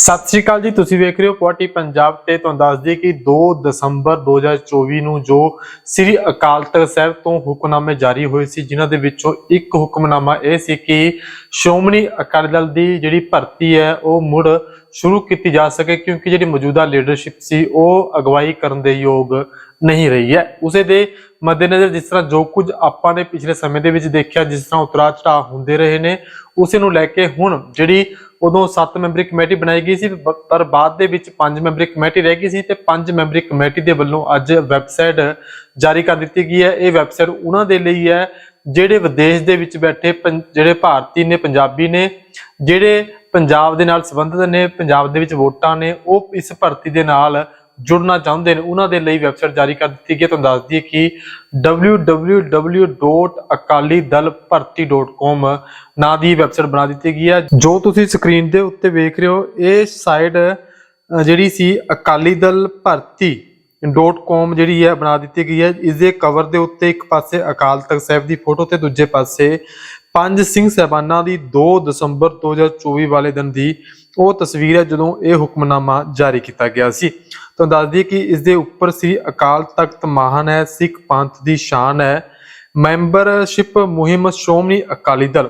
ਸਤਿ ਸ਼੍ਰੀ ਅਕਾਲ ਜੀ, ਤੁਸੀਂ ਵੇਖ ਰਹੇ ਹੋ ਪੁਆਟੀ ਪੰਜਾਬ ਤੇ ਤੁਹਾਨੂੰ ਦੱਸ ਦਈਏ ਕਿ 2 ਦਸੰਬਰ 2024 ਨੂੰ ਜੋ ਸ੍ਰੀ ਅਕਾਲ ਤਖਤ ਸਾਹਿਬ ਤੋਂ ਹੁਕਮਨਾਮੇ ਜਾਰੀ ਹੋਏ ਸੀ, ਜਿਨ੍ਹਾਂ ਦੇ ਵਿੱਚੋਂ ਇੱਕ ਹੁਕਮਨਾਮਾ ਇਹ ਸੀ ਕਿ ਸ਼੍ਰੋਮਣੀ ਅਕਾਲੀ ਦਲ ਦੀ ਜਿਹੜੀ ਭਰਤੀ ਹੈ, ਉਹ ਮੁੜ ਸ਼ੁਰੂ ਕੀਤੀ ਜਾ ਸਕੇ ਕਿਉਂਕਿ ਜਿਹੜੀ ਮੌਜੂਦਾ ਲੀਡਰਸ਼ਿਪ ਸੀ, ਉਹ ਅਗਵਾਈ ਕਰਨ ਦੇ ਯੋਗ ਨਹੀਂ ਰਹੀ ਹੈ। ਉਸੇ ਦੇ ਮੱਦੇਨਜ਼ਰ ਜਿਸ ਤਰ੍ਹਾਂ ਜੋ ਕੁਝ ਆਪਾਂ ਨੇ ਪਿਛਲੇ ਸਮੇਂ ਦੇ ਵਿੱਚ ਦੇਖਿਆ, ਜਿਸ ਤਰ੍ਹਾਂ ਉਤਰਾ ਚੜਾਅ ਹੁੰਦੇ ਰਹੇ ਨੇ, ਉਸੇ ਨੂੰ ਲੈ ਕੇ ਹੁਣ ਜਿਹੜੀ ਉਦੋਂ 7 ਮੈਂਬਰੀ ਕਮੇਟੀ ਬਣਾਈ ਗਈ ਸੀ, ਬ- ਪਰ ਬਾਅਦ ਦੇ ਵਿੱਚ 5 ਮੈਂਬਰੀ ਕਮੇਟੀ ਰਹਿ ਗਈ ਸੀ ਤੇ 5 ਮੈਂਬਰੀ ਕਮੇਟੀ ਦੇ ਵੱਲੋਂ ਅੱਜ ਵੈਬਸਾਈਟ ਜਾਰੀ ਕਰ ਦਿੱਤੀ ਗਈ ਹੈ। ਇਹ ਵੈਬਸਾਈਟ ਉਹਨਾਂ ਦੇ ਲਈ ਹੈ ਜਿਹੜੇ ਵਿਦੇਸ਼ ਦੇ ਵਿੱਚ ਬੈਠੇ ਪੰ- ਜਿਹੜੇ ਭਾਰਤੀ ਨੇ, ਪੰਜਾਬੀ ਨੇ, ਜਿਹੜੇ ਪੰਜਾਬ ਦੇ ਨਾਲ ਸੰਬੰਧਿਤ ਨੇ, ਪੰਜਾਬ ਦੇ ਵਿੱਚ ਵੋਟਾਂ ਨੇ, ਉਹ ਇਸ ਭਰਤੀ ਦੇ ਨਾਲ ਜੁੜਨਾ ਚਾਹੁੰਦੇ ਨੇ, ਉਹਨਾਂ ਦੇ ਲਈ ਵੈਬਸਾਈਟ ਜਾਰੀ ਕਰ ਦਿੱਤੀ ਗਈ ਹੈ। ਤੁਹਾਨੂੰ ਦੱਸ ਦਈਏ ਕਿ www.akalidalbharti.com ਨਾਂ ਦੀ ਵੈਬਸਾਈਟ ਬਣਾ ਦਿੱਤੀ ਗਈ ਹੈ। ਜੋ ਤੁਸੀਂ ਸਕਰੀਨ ਦੇ ਉੱਤੇ ਵੇਖ ਰਹੇ ਹੋ, ਇਹ ਸਾਈਟ ਜਿਹੜੀ ਸੀ ਅਕਾਲੀ ਦਲ ਭਰਤੀ .com ਜਿਹੜੀ ਹੈ, ਬਣਾ ਦਿੱਤੀ ਗਈ ਹੈ। ਇਸ ਦੇ ਕਵਰ ਦੇ ਉੱਤੇ ਇੱਕ ਪਾਸੇ ਅਕਾਲ ਤਖਤ ਸਾਹਿਬ ਦੀ ਫੋਟੋ ਤੇ ਦੂਜੇ ਪਾਸੇ ਪੰਜ ਸਿੰਘ ਸਹਿਬਾਨਾਂ ਦੀ 2 ਦਸੰਬਰ 2024 ਵਾਲੇ ਦਿਨ ਦੀ ਉਹ ਤਸਵੀਰ ਹੈ, ਜਦੋਂ ਇਹ ਹੁਕਮਨਾਮਾ ਜਾਰੀ ਕੀਤਾ ਗਿਆ ਸੀ। ਤਾਂ ਦੱਸ ਦਈਏ ਕਿ ਇਸ ਦੇ ਉੱਪਰ ਸ੍ਰੀ ਅਕਾਲ ਤਖਤ ਮਹਾਨ ਹੈ, ਸਿੱਖ ਪੰਥ ਦੀ ਸ਼ਾਨ ਹੈ। ਮੈਂਬਰਸ਼ਿਪ ਮੁਹਿੰਮ ਸ਼੍ਰੋਮਣੀ ਅਕਾਲੀ ਦਲ।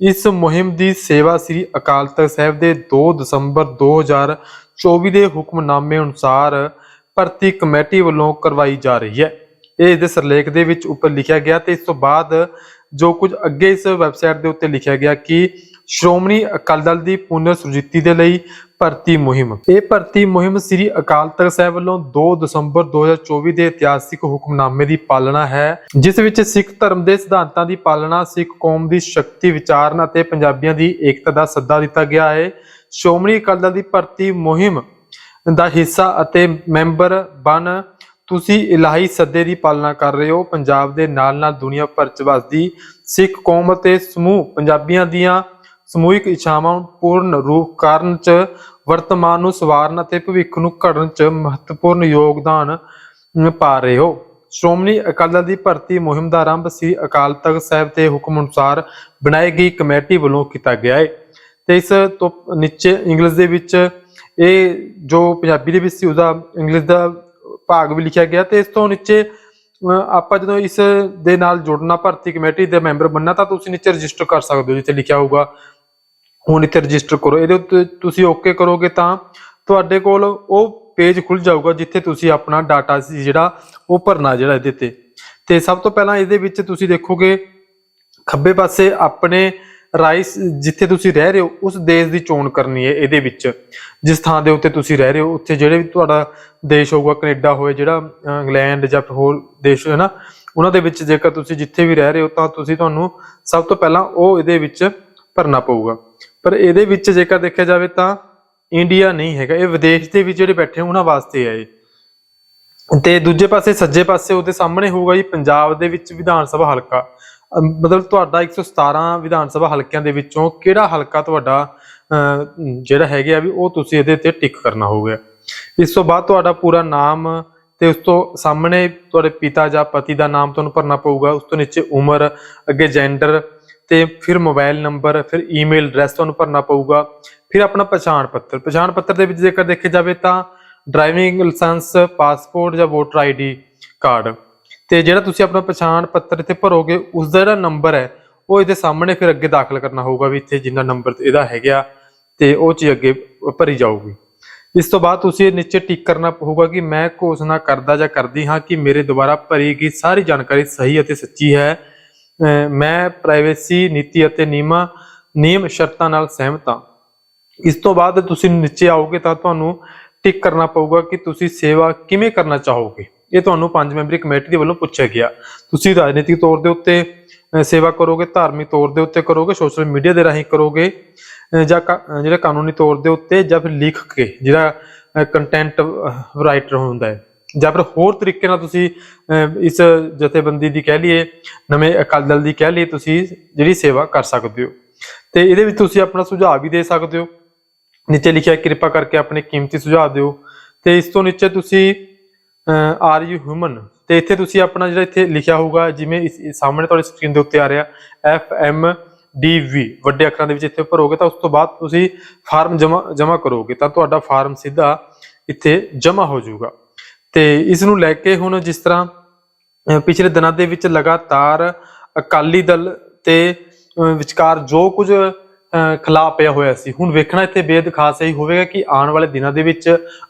ਇਸ ਮੁਹਿੰਮ ਦੀ ਸੇਵਾ ਸ੍ਰੀ ਅਕਾਲ ਤਖਤ ਸਾਹਿਬ ਦੇ 2 ਦਸੰਬਰ 2024 ਦੇ ਹੁਕਮਨਾਮੇ ਅਨੁਸਾਰ ਭਰਤੀ ਕਮੇਟੀ ਵੱਲੋਂ ਕਰਵਾਈ ਜਾ ਰਹੀ ਹੈ। ਇਹ ਇਸ ਦੇ ਸਰਲੇਖ ਦੇ ਵਿੱਚ ਉੱਪਰ ਲਿਖਿਆ ਗਿਆ ਤੇ ਇਸ ਤੋਂ ਬਾਅਦ ਜੋ ਕੁਝ ਅੱਗੇ ਇਸ ਵੈਬਸਾਈਟ ਦੇ ਉੱਤੇ ਲਿਖਿਆ ਗਿਆ ਕਿ ਸ਼੍ਰੋਮਣੀ ਅਕਾਲੀ ਦਲ ਦੀ ਪੁਨਰ ਸੁਰਜੀਤੀ ਦੇ ਲਈ ਭਰਤੀ ਮੁਹਿੰਮ। ਇਹ ਭਰਤੀ ਮੁਹਿੰਮ ਸ੍ਰੀ ਅਕਾਲ ਤਖਤ ਸਾਹਿਬ ਵੱਲੋਂ 2 ਦਸੰਬਰ 2024 ਦੇ ਇਤਿਹਾਸਿਕ ਹੁਕਮਨਾਮੇ ਦੀ ਪਾਲਣਾ ਹੈ, ਜਿਸ ਵਿੱਚ ਸਿੱਖ ਧਰਮ ਦੇ ਸਿਧਾਂਤਾਂ ਦੀ ਪਾਲਣਾ, ਸਿੱਖ ਕੌਮ ਦੀ ਸ਼ਕਤੀ ਵਿਚਾਰਨ ਅਤੇ ਪੰਜਾਬੀਆਂ ਦੀ ਏਕਤਾ ਦਾ ਸੱਦਾ ਦਿੱਤਾ ਗਿਆ ਹੈ। ਸ਼੍ਰੋਮਣੀ ਅਕਾਲੀ ਦਲ ਦੀ ਭਰਤੀ ਮੁਹਿੰਮ ਦਾ ਹਿੱਸਾ ਅਤੇ ਮੈਂਬਰ ਬਣ। ਤੁਸੀਂ ਇਲਾਹੀ ਸੱਦੇ ਦੀ ਪਾਲਣਾ ਕਰ ਰਹੇ ਹੋ। ਪੰਜਾਬ ਦੇ ਨਾਲ ਨਾਲ ਦੁਨੀਆ ਭਰ ਚ ਵਸਦੀ ਸਿੱਖ ਕੌਮ ਅਤੇ ਸਮੂਹ ਪੰਜਾਬੀਆਂ ਦੀਆਂ ਸਮੂਹਿਕ ਇੱਛਾਵਾਂ ਪੂਰਨ ਰੂਪ ਕਰਨ ਚ ਵਰਤਮਾਨ ਨੂੰ ਸਵਾਰਨ ਅਤੇ ਭਵਿੱਖ ਨੂੰ ਘੜਨ ਚ ਮਹੱਤਵਪੂਰਨ ਯੋਗਦਾਨ ਪਾ ਰਹੇ ਹੋ। ਸ਼੍ਰੋਮਣੀ ਅਕਾਲੀ ਦਲ ਦੀ ਭਰਤੀ ਮੁਹਿੰਮ ਦਾ ਆਰੰਭ ਸ੍ਰੀ ਅਕਾਲ ਤਖਤ ਸਾਹਿਬ ਦੇ ਹੁਕਮ ਅਨੁਸਾਰ ਬਣਾਈ ਗਈ ਕਮੇਟੀ ਵੱਲੋਂ ਕੀਤਾ ਗਿਆ ਹੈ ਤੇ ਇਸ ਤੋਂ ਨੀਚੇ ਇੰਗਲਿਸ਼ ਦੇ ਵਿੱਚ ਇਹ ਜੋ ਪੰਜਾਬੀ ਦੇ ਵਿੱਚ ਸੀ ਉਹਦਾ ਇੰਗਲਿਸ਼ ਦਾ ਭਾਗ ਵੀ ਲਿਖਿਆ ਗਿਆ। ਤੇ ਇਸ ਤੋਂ ਨੀਚੇ ਅਹ, ਆਪਾਂ ਜਦੋਂ ਇਸ ਦੇ ਨਾਲ ਜੁੜਨਾ ਭਰਤੀ ਕਮੇਟੀ ਦੇ ਮੈਂਬਰ ਬੰਨਣਾ ਤਾਂ ਤੁਸੀਂ ਨੀਚੇ ਰਜਿਸਟਰ ਕਰ ਸਕਦੇ ਹੋ ਜਿੱਥੇ ਲਿਖਿਆ ਹੋਊਗਾ। ਹੁਣ ਇੱਥੇ ਰਜਿਸਟਰ ਕਰੋ। ਇਹਦੇ ਉੱਤੇ ਤੁਸੀਂ ਓਕੇ ਕਰੋਗੇ ਤਾਂ ਤੁਹਾਡੇ ਕੋਲ ਉਹ ਪੇਜ ਖੁੱਲ ਜਾਊਗਾ ਜਿੱਥੇ ਤੁਸੀਂ ਆਪਣਾ ਡਾਟਾ ਸੀ ਜਿਹੜਾ, ਉਹ ਭਰਨਾ ਜਿਹੜਾ ਇਹਦੇ ਤੇ। ਤੇ ਸਭ ਤੋਂ ਪਹਿਲਾਂ ਇਹਦੇ ਵਿੱਚ ਤੁਸੀਂ ਦੇਖੋਗੇ, ਖੱਬੇ ਪਾਸੇ ਆਪਣੇ ਰਾਈਸ ਜਿੱਥੇ ਤੁਸੀਂ ਰਹਿ ਰਹੇ ਹੋ, ਉਸ ਦੇਸ਼ ਦੀ ਚੋਣ ਕਰਨੀ ਹੈ ਇਹਦੇ ਵਿੱਚ। ਜਿਸ ਥਾਂ ਦੇ ਉੱਤੇ ਤੁਸੀਂ ਰਹਿ ਰਹੇ ਹੋ, ਉੱਥੇ ਜਿਹੜੇ ਵੀ ਤੁਹਾਡਾ ਦੇਸ਼ ਹੋਊਗਾ, ਕੈਨੇਡਾ ਹੋਵੇ ਜਿਹੜਾ ਇੰਗਲੈਂਡ ਜਾਂ ਫਿਰ ਹੋਰ ਦੇਸ਼ ਹੈ ਨਾ, ਉਹਨਾਂ ਦੇ ਵਿੱਚ ਜੇਕਰ ਤੁਸੀਂ ਜਿੱਥੇ ਵੀ ਰਹਿ ਰਹੇ ਹੋ, ਤਾਂ ਤੁਸੀਂ ਤੁਹਾਨੂੰ ਸਭ ਤੋਂ ਪਹਿਲਾਂ ਉਹ ਇਹਦੇ ਵਿੱਚ ਭਰਨਾ ਪਊਗਾ। ਪਰ ਇਹਦੇ ਵਿੱਚ ਜੇਕਰ ਦੇਖਿਆ ਜਾਵੇ ਤਾਂ ਇੰਡੀਆ ਨਹੀਂ ਹੈਗਾ। ਇਹ ਵਿਦੇਸ਼ ਦੇ ਵਿੱਚ ਜਿਹੜੇ ਬੈਠੇ ਉਹਨਾਂ ਵਾਸਤੇ ਹੈ ਇਹ। ਤੇ ਦੂਜੇ ਪਾਸੇ, ਸੱਜੇ ਪਾਸੇ ਉਹਦੇ ਸਾਹਮਣੇ ਹੋਊਗਾ ਜੀ ਪੰਜਾਬ ਦੇ ਵਿੱਚ ਵਿਧਾਨ ਸਭਾ ਹਲਕਾ। ਮਤਲਬ ਤੁਹਾਡਾ 117 ਵਿਧਾਨ ਸਭਾ ਹਲਕਿਆਂ ਦੇ ਵਿੱਚੋਂ ਕਿਹੜਾ ਹਲਕਾ ਤੁਹਾਡਾ ਜਿਹੜਾ ਹੈਗਾ ਵੀ ਉਹ ਤੁਸੀਂ ਇਹਦੇ ਤੇ ਟਿਕ ਕਰਨਾ ਹੋਊਗਾ। ਇਸ ਤੋਂ ਬਾਅਦ ਤੁਹਾਡਾ ਪੂਰਾ ਨਾਮ ਤੇ ਉਸ ਤੋਂ ਸਾਹਮਣੇ ਤੁਹਾਡੇ ਪਿਤਾ ਜਾਂ ਪਤੀ ਦਾ ਨਾਮ ਤੁਹਾਨੂੰ ਭਰਨਾ ਪਊਗਾ। ਉਸ ਤੋਂ ਨੀਚੇ ਉਮਰ, ਅੱਗੇ ਜੈਂਡਰ ਤੇ ਫਿਰ ਮੋਬਾਈਲ ਨੰਬਰ, ਫਿਰ ਈਮੇਲ ਐਡਰੈਸ ਤੁਹਾਨੂੰ ਭਰਨਾ ਪਊਗਾ। ਫਿਰ ਆਪਣਾ ਪਛਾਣ ਪੱਤਰ। ਪਛਾਣ ਪੱਤਰ ਦੇ ਵਿੱਚ ਜੇਕਰ ਦੇਖਿਆ ਜਾਵੇ ਤਾਂ ਡਰਾਈਵਿੰਗ ਲਾਇਸੈਂਸ, ਪਾਸਪੋਰਟ ਜਾਂ ਵੋਟਰ ਆਈਡੀ ਕਾਰਡ। ਤੇ ਜਿਹੜਾ ਤੁਸੀਂ ਆਪਣਾ ਪਛਾਣ ਪੱਤਰ ਇੱਥੇ ਭਰੋਗੇ, ਉਸ ਦਾ ਜਿਹੜਾ ਨੰਬਰ ਹੈ, ਉਹ ਇਹਦੇ ਸਾਹਮਣੇ ਫਿਰ ਅੱਗੇ ਦਾਖਲ ਕਰਨਾ ਹੋਊਗਾ ਵੀ ਇੱਥੇ ਜਿੰਨਾ ਨੰਬਰ ਇਹਦਾ ਹੈਗਾ ਤੇ ਉਹ ਚੀਜ਼ ਅੱਗੇ ਭਰੀ ਜਾਊਗੀ। ਇਸ ਤੋਂ ਬਾਅਦ ਤੁਸੀਂ ਇਹ ਨੀਚੇ ਟਿਕ ਕਰਨਾ ਪਊਗਾ ਕਿ ਮੈਂ ਘੋਸ਼ਣਾ ਕਰਦਾ ਜਾਂ ਕਰਦੀ ਹਾਂ ਕਿ ਮੇਰੇ ਦੁਆਰਾ ਭਰੀ ਗਈ ਸਾਰੀ ਜਾਣਕਾਰੀ ਸਹੀ ਅਤੇ ਸੱਚੀ ਹੈ। ਮੈਂ ਪ੍ਰਾਈਵੇਸੀ ਨੀਤੀ ਅਤੇ ਨਿਯਮਾਂ ਨਿਯਮ ਸ਼ਰਤਾਂ ਨਾਲ ਸਹਿਮਤ ਹਾਂ। ਇਸ ਤੋਂ ਬਾਅਦ ਤੁਸੀਂ ਨੀਚੇ ਆਓਗੇ ਤਾਂ ਤੁਹਾਨੂੰ ਟਿਕ ਕਰਨਾ ਪਊਗਾ ਕਿ ਤੁਸੀਂ ਸੇਵਾ ਕਿਵੇਂ ਕਰਨਾ ਚਾਹੋਗੇ। ਇਹ ਤੁਹਾਨੂੰ ਪੰਜ ਮੈਂਬਰੀ ਕਮੇਟੀ ਦੇ ਵੱਲੋਂ ਪੁੱਛਿਆ ਗਿਆ। ਤੁਸੀਂ ਰਾਜਨੀਤਿਕ ਤੌਰ ਦੇ ਉੱਤੇ ਸੇਵਾ ਕਰੋਗੇ ਧਾਰਮਿਕ ਤੌਰ ਦੇ ਉੱਤੇ ਕਰੋਗੇ ਸੋਸ਼ਲ ਮੀਡੀਆ ਦੇ ਰਾਹੀਂ ਕਰੋਗੇ ਜਾਂ ਕਾ- ਅਹ, ਜਿਹੜਾ ਕਾਨੂੰਨੀ ਤੌਰ ਦੇ ਉੱਤੇ ਜਾਂ ਫਿਰ ਲਿਖ ਕੇ ਜਿਹੜਾ ਕੰਟੈਂਟ ਰਾਈਟਰ ਹੁੰਦਾ ਹੈ। ਜਾਂ ਫਿਰ ਹੋਰ ਤਰੀਕੇ ਨਾਲ ਤੁਸੀਂ ਇਸ ਜਥੇਬੰਦੀ ਦੀ ਕਹਿ ਲਈਏ, ਨਵੇਂ ਅਕਾਲੀ ਦਲ ਦੀ ਕਹਿ ਲਈਏ, ਤੁਸੀਂ ਜਿਹੜੀ ਸੇਵਾ ਕਰ ਸਕਦੇ ਹੋ। ਤੇ ਇਹਦੇ ਵਿੱਚ ਤੁਸੀਂ ਆਪਣਾ ਸੁਝਾਅ ਵੀ ਦੇ ਸਕਦੇ ਹੋ। ਨੀਚੇ ਲਿਖਿਆ ਕਿਰਪਾ ਕਰਕੇ ਆਪਣੇ ਕੀਮਤੀ ਸੁਝਾਅ ਦਿਓ। ਤੇ ਇਸ ਤੋਂ ਨੀਚੇ ਤੁਸੀਂ ਆਰ ਯੂ ਹਿਊਮਨ ਤੇ ਇੱਥੇ ਤੁਸੀਂ ਆਪਣਾ ਜਿਹੜਾ ਇੱਥੇ ਲਿਖਿਆ ਹੋਊਗਾ, ਜਿਵੇਂ ਇਸ ਸਾਹਮਣੇ ਤੁਹਾਡੀ ਸਕਰੀਨ ਦੇ ਉੱਤੇ ਆ ਰਿਹਾ ਐਫ ਐਮ ਡੀ ਵੀ ਵੱਡੇ ਅੱਖਰਾਂ ਦੇ ਵਿੱਚ ਇੱਥੇ ਭਰੋਗੇ ਤਾਂ ਉਸ ਤੋਂ ਬਾਅਦ ਤੁਸੀਂ ਫਾਰਮ ਜਮਾ ਜਮਾ ਕਰੋਗੇ ਤਾਂ ਤੁਹਾਡਾ ਫਾਰਮ ਸਿੱਧਾ ਇੱਥੇ ਜਮਾ ਹੋ ਜਾਊਗਾ। ਤੇ ਇਸ ਨੂੰ ਲੈ ਕੇ ਹੁਣ ਜਿਸ ਤਰ੍ਹਾਂ ਪਿਛਲੇ ਦਿਨਾਂ ਦੇ ਵਿੱਚ ਲਗਾਤਾਰ ਅਕਾਲੀ ਦਲ ਤੇ ਵਿਚਕਾਰ ਜੋ ਕੁਝ, ਅਹ ਖਿਲਾਫ ਪਿਆ ਹੋਇਆ ਸੀ, ਹੁਣ ਵੇਖਣਾ ਇੱਥੇ ਬੇਦ ਖਾਸ ਇਹ ਹੋਵੇਗਾ ਕਿ ਆਉਣ ਵਾਲੇ ਦਿਨਾਂ ਦੇ ਵਿੱਚ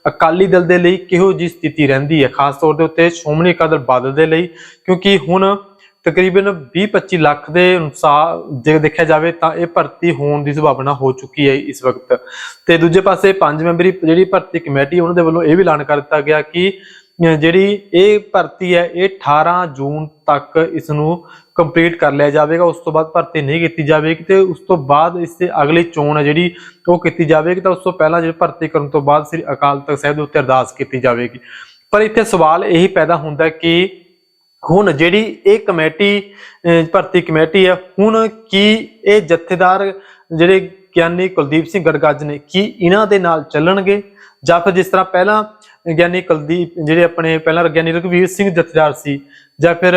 ਅਕਾਲੀ ਦਲ ਦੇ ਲਈ ਕਿਹੋ ਜੀ ਸਥਿਤੀ ਰਹਿੰਦੀ ਹੈ, ਖਾਸ ਤੌਰ ਦੇ ਉੱਤੇ ਸ਼੍ਰੋਮਣੀ ਅਕਾਲੀ ਦਲ ਬਾਦਲ ਦੇ ਲਈ, ਕਿਉਂਕਿ ਹੁਣ ਤਕਰੀਬਨ 20-25 ਲੱਖ ਦੇ ਅਨੁਸਾਰ ਜੇ ਦੇਖਿਆ ਜਾਵੇ ਤਾਂ ਇਹ ਭਰਤੀ ਹੋਣ ਦੀ ਸੰਭਾਵਨਾ ਹੋ ਚੁੱਕੀ ਹੈ ਇਸ ਵਕਤ। ਤੇ ਦੂਜੇ ਪਾਸੇ ਪੰਜ ਮੈਂਬਰੀ ਜਿਹੜੀ ਭਰਤੀ ਕਮੇਟੀ, ਉਹਨਾਂ ਦੇ ਵੱਲੋਂ ਇਹ ਵੀ ਐਲਾਨ ਕਰ ਦਿੱਤਾ ਗਿਆ ਕਿ ਜਿਹੜੀ ਇਹ ਭਰਤੀ ਹੈ, ਇਹ 18 ਜੂਨ ਤੱਕ ਇਸ ਨੂੰ ਕੰਪਲੀਟ ਕਰ ਲਿਆ ਜਾਵੇਗਾ। ਉਸ ਤੋਂ ਬਾਅਦ ਭਰਤੀ ਨਹੀਂ ਕੀਤੀ ਜਾਵੇਗੀ ਤੇ ਉਸ ਤੋਂ ਬਾਅਦ ਇਸ ਤੇ ਅਗਲੀ ਚੋਣ ਹੈ ਜਿਹੜੀ ਉਹ ਕੀਤੀ ਜਾਵੇਗੀ ਤਾਂ ਉਸ ਤੋਂ ਪਹਿਲਾਂ ਜਿਹੜੀ ਭਰਤੀ ਕਰਨ ਤੋਂ ਬਾਅਦ ਸ੍ਰੀ ਅਕਾਲ ਤਖਤ ਸਾਹਿਬ ਦੇ ਉੱਤੇ ਅਰਦਾਸ ਕੀਤੀ ਜਾਵੇਗੀ। ਪਰ ਇੱਥੇ ਸਵਾਲ ਇਹੀ ਪੈਦਾ ਹੁੰਦਾ ਕਿ ਹੁਣ ਜਿਹੜੀ ਇਹ ਕਮੇਟੀ ਭਰਤੀ ਕਮੇਟੀ ਹੈ ਹੁਣ ਕੀ ਇਹ ਜਥੇਦਾਰ ਜਿਹੜੇ ਗਿਆਨੀ ਕੁਲਦੀਪ ਸਿੰਘ ਗੜਗੱਜ ਨੇ, ਕੀ ਇਹਨਾਂ ਦੇ ਨਾਲ ਚੱਲਣਗੇ? ਜਾਂ ਫਿਰ ਜਿਸ ਤਰ੍ਹਾਂ ਪਹਿਲਾਂ ਗਿਆਨੀ ਕੁਲਦੀਪ, ਜਿਹੜੇ ਆਪਣੇ ਪਹਿਲਾਂ ਗਿਆਨੀ ਰਘਵੀਰ ਸਿੰਘ ਜਥੇਦਾਰ ਸੀ, ਜਾਂ ਫਿਰ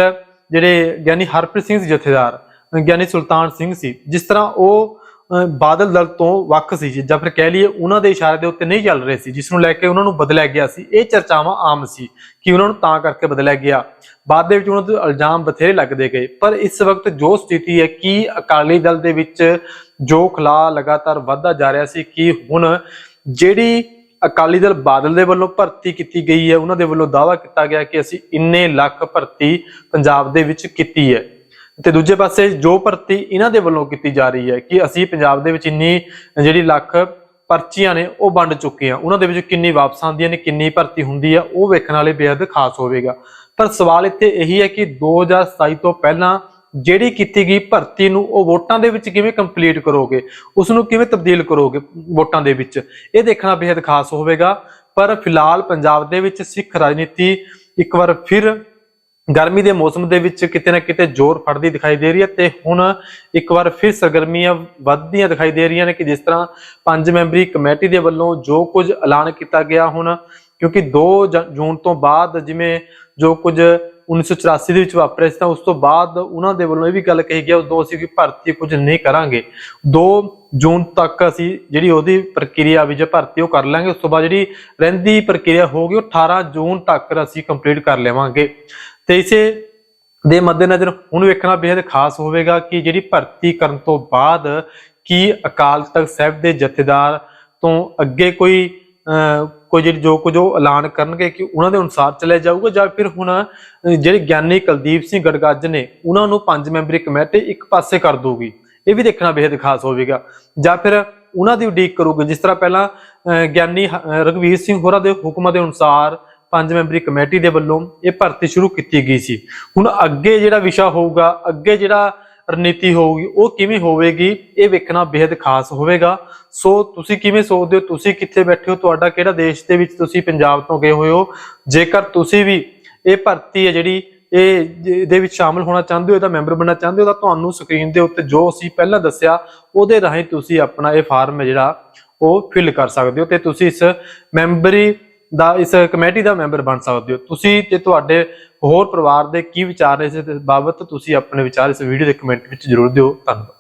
ਜਿਹੜੇ ਗਿਆਨੀ ਹਰਪ੍ਰੀਤ ਸਿੰਘ ਜਥੇਦਾਰ, ਗਿਆਨੀ ਸੁਲਤਾਨ ਸਿੰਘ ਸੀ, ਜਿਸ ਤਰ੍ਹਾਂ ਉਹ ਬਾਦਲ ਦਲ ਤੋਂ ਵੱਖ ਸੀ ਜਾਂ ਫਿਰ ਕਹਿ ਲਈਏ ਉਹਨਾਂ ਦੇ ਇਸ਼ਾਰੇ ਦੇ ਉੱਤੇ ਨਹੀਂ ਚੱਲ ਰਹੇ ਸੀ, ਜਿਸ ਨੂੰ ਲੈ ਕੇ ਉਹਨਾਂ ਨੂੰ ਬਦਲਿਆ ਗਿਆ ਸੀ। ਇਹ ਚਰਚਾਵਾਂ ਆਮ ਸੀ ਕਿ ਉਹਨਾਂ ਨੂੰ ਤਾਂ ਕਰਕੇ ਬਦਲਿਆ ਗਿਆ। ਬਾਅਦ ਦੇ ਵਿੱਚ ਉਹਨਾਂ ਤੇ ਇਲਜ਼ਾਮ ਬਥੇਰੇ ਲੱਗਦੇ ਗਏ। ਪਰ ਇਸ ਵਕਤ ਜੋ ਸਥਿਤੀ ਹੈ, ਕਿ ਅਕਾਲੀ ਦਲ ਦੇ ਵਿੱਚ ਜੋ ਖਲਾ ਲਗਾਤਾਰ ਵਧਦਾ ਜਾ ਰਿਹਾ ਸੀ, ਕਿ ਹੁਣ ਜਿਹੜੀ ਅਕਾਲੀ ਦਲ ਬਾਦਲ ਦੇ ਵੱਲੋਂ ਭਰਤੀ ਕੀਤੀ ਗਈ ਹੈ, ਉਹਨਾਂ ਦੇ ਵੱਲੋਂ ਦਾਅਵਾ ਕੀਤਾ ਗਿਆ ਕਿ ਅਸੀਂ ਇੰਨੇ ਲੱਖ ਭਰਤੀ ਪੰਜਾਬ ਦੇ ਵਿੱਚ ਕੀਤੀ ਹੈ। ਤੇ ਦੂਜੇ ਪਾਸੇ ਜੋ ਭਰਤੀ ਇਹਨਾਂ ਦੇ ਵੱਲੋਂ ਕੀਤੀ ਜਾ ਰਹੀ ਹੈ ਕਿ ਅਸੀਂ ਪੰਜਾਬ ਦੇ ਵਿੱਚ ਇੰਨੀ ਜਿਹੜੀ ਲੱਖ ਪਰਚੀਆਂ ਨੇ ਉਹ ਵੰਡ ਚੁੱਕੇ ਆ ਉਹਨਾਂ ਦੇ ਵਿੱਚ ਕਿੰਨੀ ਵਾਪਸ ਆਉਂਦੀਆਂ ਨੇ, ਕਿੰਨੀ ਭਰਤੀ ਹੁੰਦੀ ਆ ਉਹ ਵੇਖਣ ਵਾਲੇ ਬੇहद ਖਾਸ ਹੋਵੇਗਾ। ਪਰ ਸਵਾਲ ਇੱਥੇ ਇਹੀ ਹੈ ਕਿ 2027 ਤੋਂ ਪਹਿਲਾਂ ਜਿਹੜੀ ਕੀਤੀ ਗਈ ਭਰਤੀ ਨੂੰ ਉਹ ਵੋਟਾਂ ਦੇ ਵਿੱਚ ਕਿਵੇਂ ਕੰਪਲੀਟ ਕਰੋਗੇ? ਉਸ ਨੂੰ ਕਿਵੇਂ ਤਬਦੀਲ ਕਰੋਗੇ ਵੋਟਾਂ ਦੇ ਵਿੱਚ? ਇਹ ਦੇਖਣਾ ਬੇहद ਖਾਸ ਹੋਵੇਗਾ। ਪਰ ਫਿਲਹਾਲ ਪੰਜਾਬ ਦੇ ਵਿੱਚ ਸਿੱਖ ਰਾਜਨੀਤੀ ਇੱਕ ਵਾਰ ਫਿਰ ਗਰਮੀ ਦੇ ਮੌਸਮ ਦੇ ਵਿੱਚ ਕਿਤੇ ਨਾ ਕਿਤੇ ਜ਼ੋਰ ਫੜਦੀ ਦਿਖਾਈ ਦੇ ਰਹੀ ਹੈ ਤੇ ਹੁਣ ਇੱਕ ਵਾਰ ਫਿਰ ਸਰਗਰਮੀਆਂ ਵੱਧਦੀਆਂ ਦਿਖਾਈ ਦੇ ਰਹੀਆਂ ਨੇ ਕਿ ਜਿਸ ਤਰ੍ਹਾਂ ਪੰਜ ਮੈਂਬਰੀ ਕਮੇਟੀ ਦੇ ਵੱਲੋਂ ਜੋ ਕੁਝ ਐਲਾਨ ਕੀਤਾ ਗਿਆ ਹੁਣ, ਕਿਉਂਕਿ 2 ਜ- ਜੂਨ ਤੋਂ ਬਾਅਦ ਜਿਵੇਂ ਜੋ ਕੁਝ 1984 ਦੇ ਵਿੱਚ ਵਾਪਰਿਆ ਸੀ ਤਾਂ ਉਸ ਤੋਂ ਬਾਅਦ ਉਹਨਾਂ ਦੇ ਵੱਲੋਂ ਇਹ ਵੀ ਗੱਲ ਕਹੀ ਗਿਆ ਉਦੋਂ ਅਸੀਂ ਕੋਈ ਭਰਤੀ ਕੁਝ ਨਹੀਂ ਕਰਾਂਗੇ। 2 ਜੂਨ ਤੱਕ ਅਸੀਂ ਜਿਹੜੀ ਉਹਦੀ ਪ੍ਰਕਿਰਿਆ ਵੀ ਜੇ ਭਰਤੀ ਉਹ ਕਰ ਲਾਂਗੇ, ਉਸ ਤੋਂ ਬਾਅਦ ਜਿਹੜੀ ਰਹਿੰਦੀ ਪ੍ਰਕਿਰਿਆ ਹੋਊਗੀ ਉਹ 18 ਜੂਨ ਤੱਕ ਅਸੀਂ ਕੰਪਲੀਟ ਕਰ ਲਵਾਂਗੇ। ਤੇ ਇਸੇ ਦੇ ਮੱਦੇਨਜ਼ਰ ਹੁਣ ਵੇਖਣਾ ਬੇहद ਖਾਸ ਹੋਵੇਗਾ ਕਿ ਜਿਹੜੀ ਭਰਤੀ ਕਰਨ ਤੋਂ ਬਾਅਦ ਕੀ ਅਕਾਲ ਤਖਤ ਸਾਹਿਬ ਦੇ ਜਥੇਦਾਰ ਤੋਂ ਅੱਗੇ ਕੋਈ ਕੋਈ ਜਿਹੜੀ ਜੋ ਕੁਝ ਉਹ ਐਲਾਨ ਕਰਨਗੇ ਕਿ ਉਹਨਾਂ ਦੇ ਅਨੁਸਾਰ ਚੱਲਿਆ ਜਾਊਗਾ ਜਾਂ ਫਿਰ ਹੁਣ ਜਿਹੜੇ ਗਿਆਨੀ ਕੁਲਦੀਪ ਸਿੰਘ ਗੜਗੱਜ ਨੇ ਉਹਨਾਂ ਨੂੰ ਪੰਜ ਮੈਂਬਰੀ ਕਮੇਟੀ ਇੱਕ ਪਾਸੇ ਕਰ ਦੂਗੀ ਇਹ ਵੀ ਦੇਖਣਾ ਬੇहद ਖਾਸ ਹੋਵੇਗਾ। ਜਾਂ ਫਿਰ ਉਹਨਾਂ ਦੀ ਉਡੀਕ ਕਰੂਗੀ। ਜਿਸ ਤਰ੍ਹਾਂ ਪਹਿਲਾਂ ਗਿਆਨੀ ਰਗਵੀਰ ਸਿੰਘ ਹੋਰਾਂ ਦੇ ਹੁਕਮਾਂ ਦੇ ਅਨੁਸਾਰ ਪੰਜ ਮੈਂਬਰੀ ਕਮੇਟੀ ਦੇ ਵੱਲੋਂ ਇਹ ਭਰਤੀ ਸ਼ੁਰੂ ਕੀਤੀ ਗਈ ਸੀ। ਹੁਣ ਅੱਗੇ ਜਿਹੜਾ ਵਿਸ਼ਾ ਹੋਊਗਾ, ਅੱਗੇ ਜਿਹੜਾ ਰਣਨੀਤੀ ਹੋਊਗੀ, ਉਹ ਕਿਵੇਂ ਹੋਵੇਗੀ, ਇਹ ਵੇਖਣਾ ਬੇहद ਖਾਸ ਹੋਵੇਗਾ। ਸੋ ਤੁਸੀਂ ਕਿਵੇਂ ਸੋਚਦੇ ਹੋ, ਤੁਸੀਂ ਕਿੱਥੇ ਬੈਠੇ ਹੋ, ਤੁਹਾਡਾ ਕਿਹੜਾ ਦੇਸ਼ ਦੇ ਵਿੱਚ ਤੁਸੀਂ ਪੰਜਾਬ ਤੋਂ ਗਏ ਹੋਏ ਹੋ? ਜੇਕਰ ਤੁਸੀਂ ਵੀ ਇਹ ਭਰਤੀ ਹੈ ਜਿਹੜੀ ਇਹ ਜ- ਇਹਦੇ ਵਿੱਚ ਸ਼ਾਮਲ ਹੋਣਾ ਚਾਹੁੰਦੇ ਹੋ, ਇਹਦਾ ਮੈਂਬਰ ਬਣਨਾ ਚਾਹੁੰਦੇ ਹੋ, ਤਾਂ ਤੁਹਾਨੂੰ ਸਕਰੀਨ ਦੇ ਉੱਤੇ ਜੋ ਅਸੀਂ ਪਹਿਲਾਂ ਦੱਸਿਆ, ਉਹਦੇ ਰਾਹੀਂ ਤੁਸੀਂ ਆਪਣਾ ਇਹ ਫਾਰਮ ਹੈ ਜਿਹੜਾ, ਉਹ ਫਿਲ ਕਰ ਸਕਦੇ ਹੋ। ਤੇ ਤੁਸੀਂ ਇਸ ਮੈਂਬਰੀ ਦਾ ਇਸ ਕਮੇਟੀ ਦਾ ਮੈਂਬਰ ਬਣ ਸਕਦੇ ਹੋ। ਤੁਸੀਂ ਤੇ ਤੁਹਾਡੇ ਹੋਰ ਪਰਿਵਾਰ ਦੇ ਕੀ ਵਿਚਾਰ ਨੇ ਇਸ ਬਾਬਤ ਤੁਸੀਂ ਆਪਣੇ ਵਿਚਾਰ ਇਸ ਵੀਡੀਓ ਦੇ ਕਮੈਂਟ ਵਿੱਚ ਜ਼ਰੂਰ ਦਿਓ। ਧੰਨਵਾਦ।